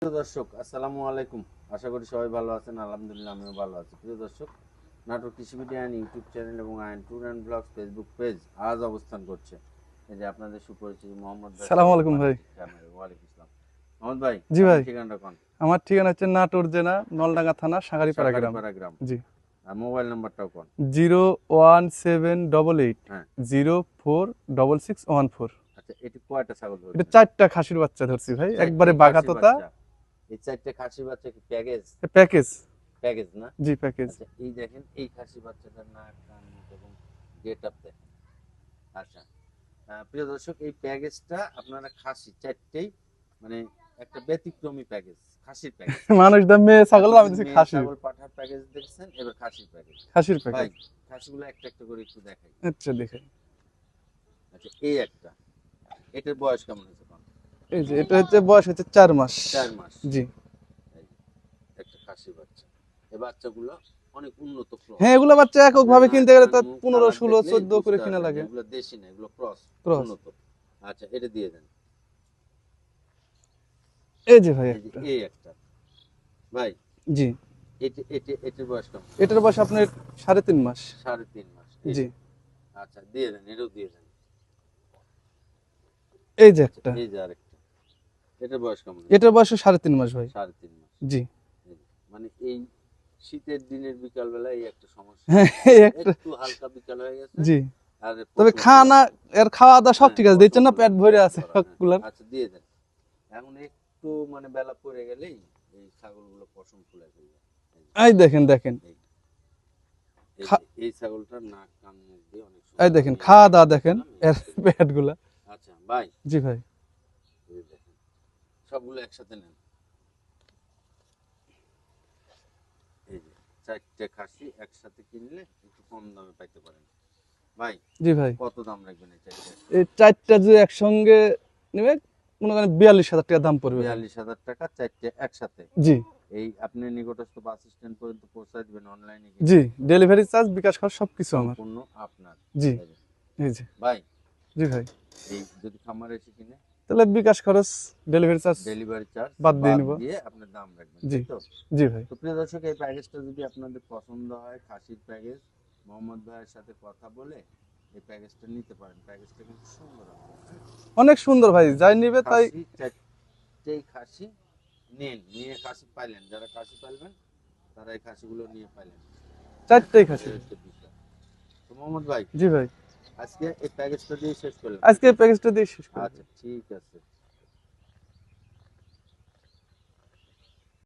প্রিয় দর্শক আসসালামু আলাইকুম। আশা করি সবাই ভালো আছেন আলহামদুলিল্লাহ আমিও ভালো আছি। প্রিয় দর্শক নাটক কৃষি মিডিয়া অ্যান্ড ইউটিউব চ্যানেল এবং আইন tour and blogs Facebook page আজ অবস্থান করছে। এই যে আপনাদের সুপরিচিত মোহাম্মদ সালামু আলাইকুম ভাই। ওয়ালাইকুম আসসালাম। মোহাম্মদ ভাই জি ভাই। ঠিকানাটা কোন? আমার ঠিকানা হচ্ছে নাটোর জেলা নলডাঙ্গা থানা সাগারিপাড়া গ্রাম। গ্রাম। জি। আর মোবাইল নাম্বারটাও কোন? Zero one seven double eight হ্যাঁ। Zero four double six one four. আচ্ছা এটি কয়টা ছাগল এটা চারটা খাসির বাচ্চা ধরছি ভাই। একবারে বাগাতোতা। এই চারটে খাসি বাচ্চা কি প্যাকেজ? প্যাকেজ। প্যাকেজ না? জি প্যাকেজ। আচ্ছা এই দেখেন এই খাসি বাচ্চাটার নাক কান এবং গেট আপ দেখেন। আচ্ছা প্রিয় দর্শক এই প্যাকেজটা আপনারা খাসি চারটেই মানে একটা ব্যতিক্রমী প্যাকেজ খাসির প্যাকেজ। মানুষ দাম ছাগল আমি দিচ্ছি খাসি ছাগল পাঠার প্যাকেজ দেখছেন এবার খাসির প্যাকেজ। খাসির ভাই প্যাকেজ খাসিগুলো একটা একটা করে একটু দেখাই। আচ্ছা দেখে আচ্ছা এই একটা এটার বয়স কেমন হয়েছে? এই যে এটা হচ্ছে বয়স হচ্ছে চার মাস। চার মাস। জি। একটা খাসি বাচ্চা। এই বাচ্চাগুলো অনেক উন্নত ক্রস হ্যাঁ এগুলো বাচ্চা একক ভাবে কিনতে গেলে তার পনেরো ষোলো চোদ্দ করে কিনা লাগে। এগুলো দেশি না এগুলো ক্রস Cross। উন্নত। আচ্ছা এটা দিয়ে দেন। এই যে ভাই এই একটা। এই একটা। ভাই জি। এটি এটি এটির বয়স কেমন? এটার বয়স আপনার সাড়ে তিন মাস। সাড়ে তিন মাস জি। আচ্ছা দিয়ে দেন এটাও দিয়ে দেন। এই যে একটা। এই যে আরেকটা। এটার বয়স কেমন এটার বয়স সাড়ে তিন মাস ভাই। সাড়ে তিন মাস। জি। মানে এই শীতের দিনের বিকাল বেলা এই একটা সমস্যা। হ্যাঁ একটা হালকা বিকাল হয়ে গেছে। জি। তবে খানা এর খাওয়া দাওয়া সব হ্যাঁ, ঠিক আছে। দেখছেন না পেট ভরে আছে হ্যাঁ। সবগুলার? আচ্ছা দিয়ে দেন। এখন একটু মানে বেলা পড়ে গেলেই এই ছাগলগুলো পশম খুলে ফেলবে এই দেখেন দেখেন। এই ছাগলটার নাক কান মুখ দিয়ে অনেক এই দেখেন খাওয়া দাওয়া দেখেন এর পেটগুলা আচ্ছা ভাই জি ভাই। সবগুলো একসাথে নেন। এই যে চারটে খাসি একসাথে কিনলে একটু কম দামে পাইতে পারেন। ভাই জি ভাই। কত দাম রাখবেন এই চারটে? এই চারটা যদি একসঙ্গে নেবে মনে করেন বিয়াল্লিশ হাজার টাকা দাম পড়বে। বিয়াল্লিশ হাজার টাকা চারটে একসাথে? জি। এই আপনি নিকটস্থ বাস স্ট্যান্ড পর্যন্ত দিবেন অনলাইনে জি ডেলিভারি চার্জ বিকাশ খরচ সবকিছু আমার। সম্পূর্ণ আপনার। জি। ভাই। জি ভাই। এই যদি খামারে এসে কিনে তাহলে বিকাশ খরচ ডেলিভারি চার্জ ডেলিভারি চার্জ বাদ দিয়ে নিব। দিয়ে আপনার দাম রাখবেন জি। জি ভাই। তো প্রিয় দর্শক এই প্যাকেজটা যদি আপনাদের পছন্দ হয় খাসির প্যাকেজ মোহাম্মদ ভাইয়ের সাথে কথা বলে এই প্যাকেজটা নিতে পারেন। প্যাকেজটা কিন্তু সুন্দর অনেক সুন্দর ভাই যাই নিবে তাই খাসি চারটেই খাসি নিন নিয়ে খাসি পাইলেন যারা খাসি পাইলেন তারা এই খাসিগুলো নিয়ে পাইলেন। চারটাই খাসি। মোহাম্মদ ভাই জি ভাই। আজকে এই প্যাকেজটা দিয়ে শেষ করলাম। আজকে প্যাকেজটা দিয়ে শেষ করলাম। আচ্ছা ঠিক আছে।